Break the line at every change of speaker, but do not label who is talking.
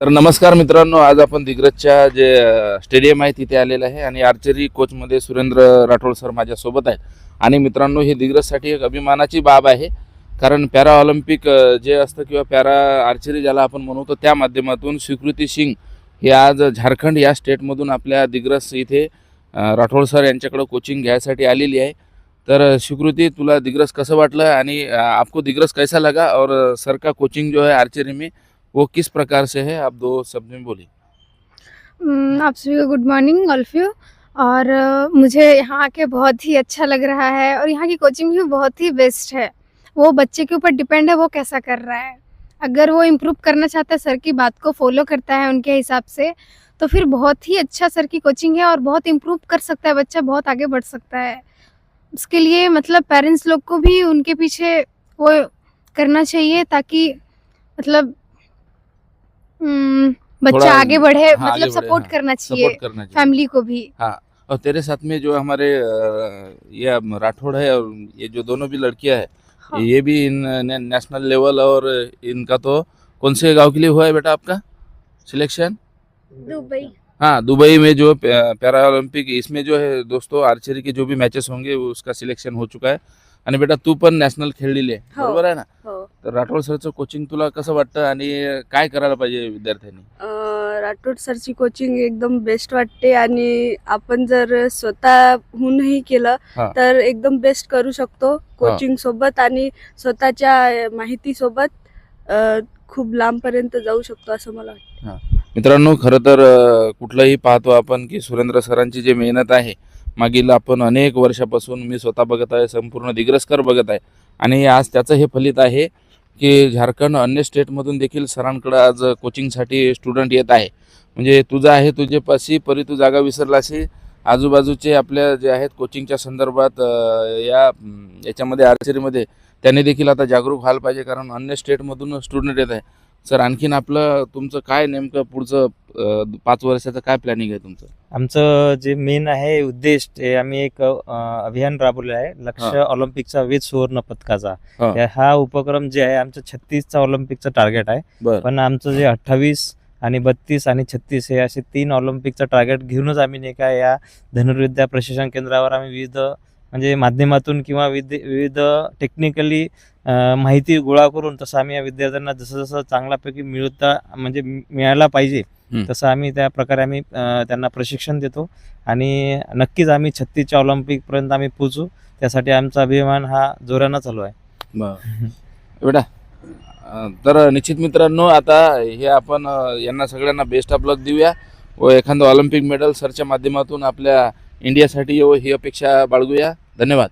तर नमस्कार मित्रांनो आज आपण दिग्रजच्या जे स्टेडियम आहे तिथे आलेलं आहे आणि आर्चरी कोचमध्ये सुरेंद्र राठोड सर माझ्यासोबत आहेत. आणि मित्रांनो हे दिग्रजसाठी एक अभिमानाची बाब आहे. कारण पॅरा ऑलिम्पिक जे असतं किंवा पॅरा आर्चरी ज्याला आपण म्हणतो त्या माध्यमातून स्वीकृती सिंग हे आज झारखंड या स्टेटमधून आपल्या दिग्रज इथे राठोड सर यांच्याकडं कोचिंग घ्यायसाठी आलेली आहे. तर स्वीकृती तुला दिग्रज कसं वाटलं? आणि आपको दिग्रज कैसा लगा? और सर का कोचिंग जो है आर्चरी में वो किस प्रकार से है? आप दो शब्द में बोलिए।
हम्म, आप सभी को good morning all of you और मुझे यहाँ आके बहुत ही अच्छा लग रहा है और यहाँ की कोचिंग भी बहुत ही बेस्ट है। वो बच्चे के ऊपर डिपेंड है वो कैसा कर रहा है। अगर वो इम्प्रूव करना चाहता है सर की बात को फॉलो करता है उनके हिसाब से तो फिर बहुत ही अच्छा सर की कोचिंग है और बहुत इम्प्रूव कर सकता है बच्चा बहुत आगे बढ़ सकता है। उसके लिए मतलब पेरेंट्स लोग को भी उनके पीछे वो करना चाहिए ताकि मतलब बच्चा आगे बढ़े
हाँ,
मतलब
आगे
सपोर्ट
हाँ,
करना चाहिए
सपोर्ट करना चाहिए।
फैमिली को भी।
हाँ और तेरे साथ में जो हमारे ये राठौड़ है और ये जो दोनों भी लड़कियाँ है
हाँ।
ये भी इन ने- नेशनल लेवल और इनका तो कौन से गाँव के लिए हुआ है बेटा आपका? Selection
Dubai.
हाँ दुबई में जो पैरा ओलंपिक इसमें जो है दोस्तों आर्चरी के जो भी मॅचेस होंगे उसका सिलेक्शन हो चुका है। आणि बेटा तू पण नॅशनल खेळलेली आहे
हो.
बरोबर आहे ना?
हो.
तर राठोड सरचं कोचिंग तुला कसं वाटतं आणि काय करायला पाहिजे विद्यार्थ्यांनी?
राठोड सरची कोचिंग एकदम बेस्ट वाटते आणि आपण जर स्वतःहूनही केलं. तर एकदम बेस्ट करू शकतो कोचिंग सोबत आणि स्वतःच्या माहिती सोबत खूप लांबपर्यंत जाऊ शकतो असं मला वाटतं.
मित्रांनो खरं तर कुठलंही पाहतो आपण की सुरेंद्र सरांची जी मेहनत आहे मागील आपण अनेक वर्षापासून मी स्वतः बघत आहे संपूर्ण दिग्रसकर बघत आहे. आणि आज त्याचं हे फलित आहे की झारखंड अन्य स्टेटमधून देखील सरांकडं आज कोचिंगसाठी स्टुडंट येत आहे. म्हणजे तुझं आहे तुझे पाशी परी तू जागा विसरलाशी आजूबाजूचे आपल्या जे आहेत कोचिंगच्या संदर्भात या याच्यामध्ये आर्चरीमध्ये त्यांनी देखील आता जागरूक व्हायला पाहिजे कारण अन्य स्टेटमधून स्टुडंट येत आहे. सर आणखीन आपलं तुमचं काय नेमकं पुढचं अं, पाच वर्षाचं काय प्लॅनिंग आहे तुमचं
आमचं जे मेन आहे उद्देश ते आम्ही एक अ, अभियान राबवलेलं आहे लक्ष
हा.
ऑलिम्पिकचा वीज सुवर्ण पदकाचा
हा.
या- हा उपक्रम जे आहे आमचं छत्तीसचा ऑलिम्पिकचं टार्गेट आहे
बरं
पण आमचं जे अठ्ठावीस आणि बत्तीस आणि छत्तीस हे असे तीन ऑलिम्पिकचं टार्गेट घेऊनच आम्ही नाही का या धनुर्विद्या प्रशिक्षण केंद्रावर आम्ही विविध म्हणजे माध्यमातून किंवा विविध विविध टेक्निकली माहिती गोळा करून तसं आम्ही या विद्यार्थ्यांना जसं जसं चांगल्यापैकी मिळता म्हणजे मिळायला पाहिजे. तसं आम्ही त्या प्रकारे आम्ही त्यांना प्रशिक्षण देतो. आणि नक्कीच आम्ही छत्तीसच्या ऑलिम्पिकपर्यंत आम्ही पोचू त्यासाठी आमचा अभिमान हा जोरानं चालू आहे.
बेटा तर निश्चित मित्रांनो आता हे आपण यांना सगळ्यांना बेस्ट ऑफ लक देऊया. व एखादं ऑलिम्पिक मेडल सरच्या माध्यमातून आपल्या इंडियासाठी येऊ ही अपेक्षा बाळगूया. धन्यवाद.